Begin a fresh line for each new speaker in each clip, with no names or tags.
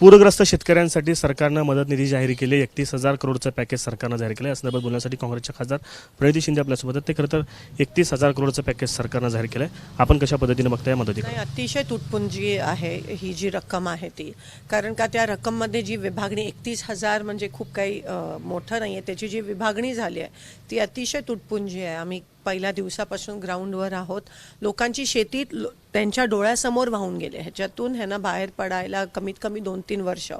पूरग्रस्त शेतकऱ्यांसाठी सरकारनं मदत निधी जाहीर केली. एकतीस हजार करोडचं पॅकेज सरकारनं जाहीर केलं यासंदर्भात बोलण्यासाठी काँग्रेसच्या खासदार प्रणिती शिंदे आपल्यासोबत ते खरं तर एकतीस हजार करोडचं पॅकेज सरकारनं जाहीर केलं आहे आपण कशा पद्धतीने बघताय या
अतिशय तुटपुंजी आहे ही जी रक्कम आहे ती. कारण का त्या रक्कममध्ये जी विभागणी एकतीस हजार म्हणजे खूप काही मोठं नाही आहे त्याची जी विभागणी झाली आहे ती अतिशय तुटपुंजी आहे. आम्ही पहिल्या दिवसापासून ग्राउंडवर आहोत. लोकांची शेती लो- त्यांच्या डोळ्यासमोर वाहून गेले. ह्याच्यातून ह्यांना बाहेर पडायला कमीत कमी दोन तीन वर्ष.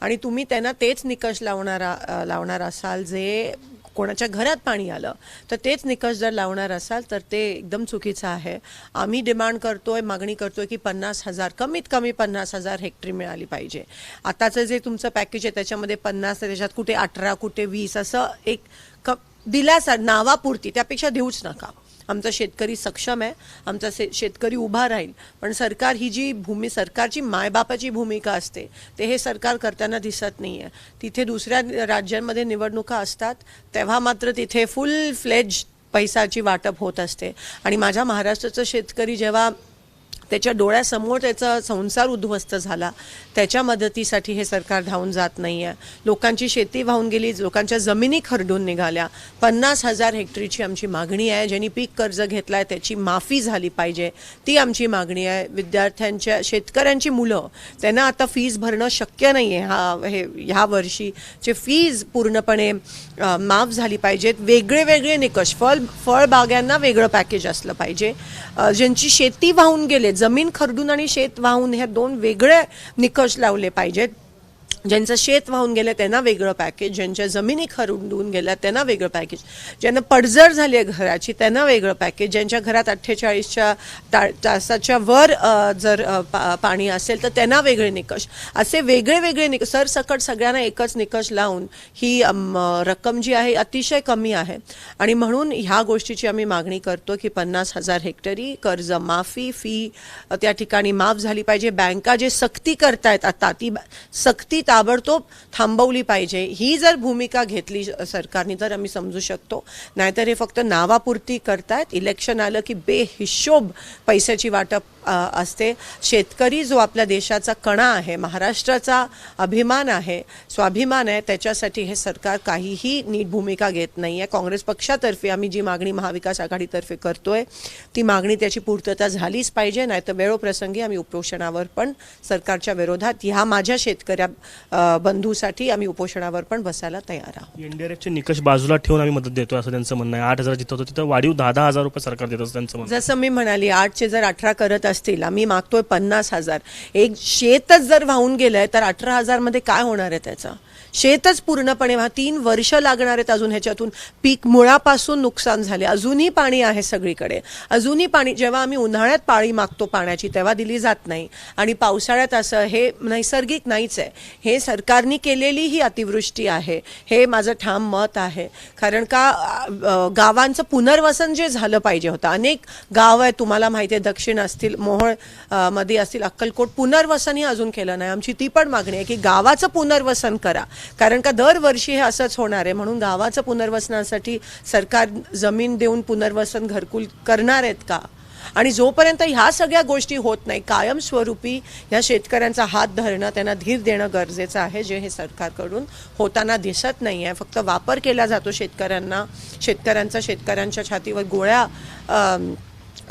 आणि तुम्ही त्यांना तेच निकष लावणारा लावणार असाल जे कोणाच्या घरात पाणी आलं तर तेच निकष जर लावणार असाल तर ते एकदम चुकीचं आहे. आम्ही डिमांड करतोय मागणी करतोय की पन्नास हजार कमीत कमी पन्नास हजार हेक्टरी मिळाली पाहिजे. आताचं जे तुमचं पॅकेज आहे त्याच्यामध्ये पन्नास त्याच्यात कुठे अठरा कुठे वीस असं एक क दिलासा नावापुरती त्यापेक्षा देऊच नका. आमचा शेतकरी सक्षम आहे आमचा से शेतकरी उभा राहील पण सरकार ही जी भूमी सरकारची मायबापाची भूमिका असते ते हे सरकार करताना दिसत नाही आहे तिथे दुसऱ्या राज्यांमध्ये निवडणुका असतात तेव्हा मात्र तिथे फुल फ्लेज पैसाची वाटप होत असते. आणि माझ्या महाराष्ट्राचा शेतकरी जेव्हा त्याच्या डोळ्यासमोर त्याचा संसार उद्ध्वस्त झाला. त्याच्या मदतीसाठी हे सरकार धावून जात नाही आहे लोकांची शेती वाहून गेली लोकांच्या जमिनी खरडून निघाल्या. पन्नास हजार हेक्टरीची आमची मागणी आहे. ज्यांनी पीक कर्ज घेतलाय आहे त्याची माफी झाली पाहिजे. ती आमची मागणी आहे. विद्यार्थ्यांच्या शेतकऱ्यांची मुलं त्यांना आता फीज भरणं शक्य नाही आहे हा हे ह्या वर्षीचे फीज पूर्णपणे माफ झाली पाहिजेत. वेगळे वेगळे निकष फळ फळबाग्यांना वेगळं पॅकेज असलं पाहिजे. ज्यांची शेती वाहून गेले जमीन खरडून आणि शेत वाहून ह्या दोन वेगळे निकष लावले पाहिजेत. ज्यांचं शेत वाहून गेलं त्यांना वेगळं पॅकेज ज्यांच्या जमिनी खरडून गेल्या त्यांना वेगळं पॅकेज ज्यांना पडझड झाली आहे घराची त्यांना वेगळं पॅकेज ज्यांच्या घरात अठ्ठेचाळीसच्या ता तासाच्या वर जर पा- पाणी असेल तर त्यांना वेगळे निकष. असे वेगळे वेगळे निकष सरसकट सगळ्यांना एकच निकष लावून ही रक्कम जी आहे अतिशय कमी आहे. आणि म्हणून ह्या गोष्टीची आम्ही मागणी करतो की पन्नास हजार हेक्टरी कर्ज माफी फी त्या ठिकाणी माफ झाली पाहिजे. बँका जे सक्ती करतायत आता ती सक्ती ताबडतोब थांबवली पाहिजे. ही जर भूमिका घेतली सरकारने तर आम्ही समजू शकतो. नाहीतर हे फक्त नावापुरती करतायत. इलेक्शन आलं की बेहिशोब पैशाची वाटप असते. शेतकरी जो आपल्या देशाचा कणा आहे महाराष्ट्राचा अभिमान आहे स्वाभिमान आहे त्याच्यासाठी हे सरकार काहीही नीट भूमिका घेत नाही आहे काँग्रेस पक्षातर्फे आम्ही जी मागणी महाविकास आघाडीतर्फे करतोय ती मागणी त्याची पूर्तता झालीच पाहिजे नाहीतर वेळोप्रसंगी आम्ही उपोषणावर पण सरकारच्या विरोधात ह्या माझ्या शेतकऱ्या बंधूसाठी आम्ही उपोषणावर पण बसायला तयार आहोत.
एनडीआरएफचे निकष बाजूला ठेवून आम्ही मदत देतोय असं त्यांचं म्हणणं आहे. आठ हजार जिथं होतं तिथं वाढीव दहा दहा हजार रुपये सरकार देत असं त्यांचं.
जसं मी म्हणाली आठचे जर अठरा करत असतील. आम्ही मागतोय पन्नास हजार. एक शेतच जर वाहून गेलंय तर अठरा हजारमध्ये काय होणार आहे त्याचं? शेतच पूर्णपणे व्हा. तीन वर्ष लागणार आहेत अजून ह्याच्यातून. पीक मुळापासून नुकसान झाले. अजूनही पाणी आहे सगळीकडे. अजूनही पाणी जेव्हा आम्ही उन्हाळ्यात पाळी मागतो पाण्याची तेव्हा दिली जात नाही. आणि पावसाळ्यात असं हे नैसर्गिक नाहीच आहे. हे सरकारने केलेली ही अतिवृष्टी आहे. हे माझं ठाम मत आहे. कारण का गावांचं पुनर्वसन जे झालं पाहिजे होतं अनेक गाव आहे तुम्हाला माहिती आहे दक्षिण असतील मोहोळमध्ये असतील अक्कलकोट पुनर्वसनही अजून केलं नाही. आमची ती पण मागणी आहे की गावाचं पुनर्वसन करा. कारण का दरवर्षी हे असंच होणार आहे. म्हणून गावाचं पुनर्वसनासाठी सरकार जमीन देऊन पुनर्वसन घरकुल करणार आहेत का? आणि जोपर्यंत ह्या सगळ्या गोष्टी होत नाही कायमस्वरूपी ह्या शेतकऱ्यांचा हात धरणं त्यांना धीर देणं गरजेचं आहे जे हे सरकारकडून होताना दिसत नाही आहे फक्त वापर केला जातो शेतकऱ्यांना शेतकऱ्यांचा शेतकऱ्यांच्या छातीवर गोळ्या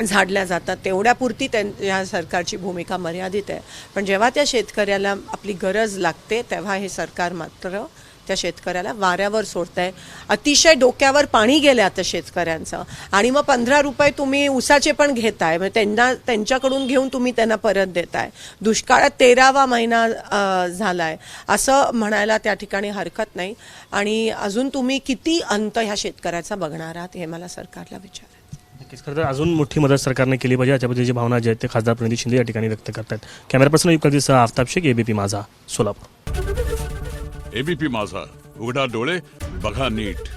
झाडल्या जातात. तेवढ्यापुरती त्यां या सरकारची भूमिका मर्यादित आहे. पण जेव्हा त्या शेतकऱ्याला आपली गरज लागते तेव्हा हे सरकार मात्र त्या शेतकऱ्याला वाऱ्यावर सोडत आहे अतिशय डोक्यावर पाणी गेलं आता शेतकऱ्यांचं. आणि मग पंधरा रुपये तुम्ही उसाचे पण घेताय. मग त्यांना त्यांच्याकडून घेऊन तुम्ही त्यांना परत देताय. दुष्काळात तेरावा महिना झाला झालाय. असं म्हणायला त्या ठिकाणी हरकत नाही. आणि अजून तुम्ही किती अंत ह्या शेतकऱ्याचा बघणार आहात हे मला सरकारला विचार
नक्कीच. खरं तर अजून मोठी मदत सरकारने केली पाहिजे याच्याबद्दल जी भावना जी आहेत ते खासदार प्रणित शिंदे या ठिकाणी व्यक्त करतात कॅमेरा पर्सन युक्तीसह आफताब शेख एबीपी माझा सोलापूर.
एबीपी माझा उघडा डोळे बघा नीट.